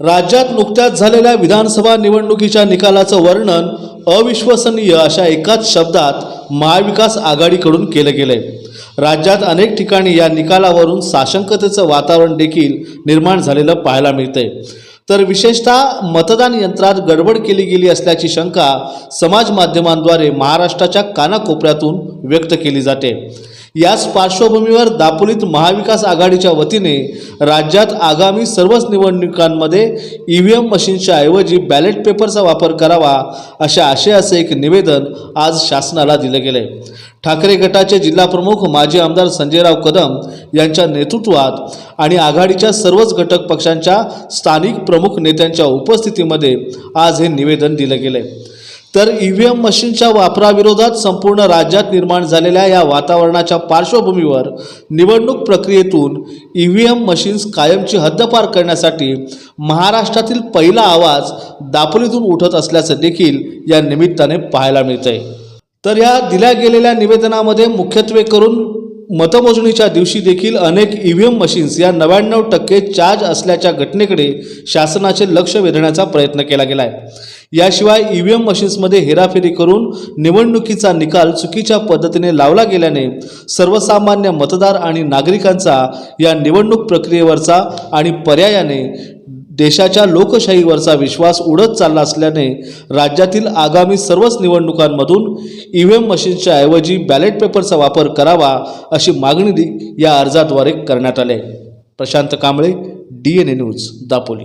राज्यात नुकत्याच झालेल्या विधानसभा निवडणुकीच्या निकालाचं वर्णन अविश्वसनीय अशा एकाच शब्दात महाविकास आघाडीकडून केलं गेलंय. राज्यात अनेक ठिकाणी या निकालावरून साशंकतेचं वातावरण देखील निर्माण झालेलं पाहायला मिळतंय. तर विशेषतः मतदान यंत्रात गडबड केली गेली असल्याची शंका समाज माध्यमांद्वारे महाराष्ट्राच्या कानाकोपऱ्यातून व्यक्त केली जाते. याच पार्श्वभूमीवर दापोलीत महाविकास आघाडीच्या वतीने राज्यात आगामी सर्वच निवडणुकांमध्ये ई व्ही एम मशीनच्या ऐवजी बॅलेट पेपरचा वापर करावा अशा आशयाचं एक निवेदन आज शासनाला दिलं गेलं ठाकरे गटाचे जिल्हाप्रमुख माजी आमदार संजयराव कदम यांच्या नेतृत्वात आणि आघाडीच्या सर्वच घटक पक्षांच्या स्थानिक प्रमुख नेत्यांच्या उपस्थितीमध्ये आज हे निवेदन दिलं गेलं तर ई व्ही एम मशीनच्या वापराविरोधात संपूर्ण राज्यात निर्माण झालेल्या या वातावरणाच्या पार्श्वभूमीवर निवडणूक प्रक्रियेतून ई व्ही एम मशीन्स कायमची हद्दपार करण्यासाठी महाराष्ट्रातील पहिला आवाज दापोलीतून उठत असल्याचं देखील या निमित्ताने पाहायला मिळतंय. तर या दिल्या गेलेल्या निवेदनामध्ये मुख्यत्वे करून मतमोजणीच्या दिवशी देखील अनेक ई व्ही एम मशीन्स या नव्याण्णव टक्के चार्ज असल्याच्या घटनेकडे शासनाचे लक्ष वेधण्याचा प्रयत्न केला गेला आहे याशिवाय ई व्ही एम मशीन्समध्ये हेराफेरी करून निवडणुकीचा निकाल चुकीच्या पद्धतीने लावला गेल्याने सर्वसामान्य मतदार आणि नागरिकांचा या निवडणूक प्रक्रियेवरचा आणि पर्यायाने देशाच्या लोकशाहीवरचा विश्वास उडत चालला असल्याने राज्यातील आगामी सर्वच निवडणुकांमधून ई व्ही एम मशीनच्या ऐवजी बॅलेट पेपरचा वापर करावा अशी मागणी दि- या अर्जाद्वारे करण्यात आली आहे. Prashant Kamble D N A news Dapoli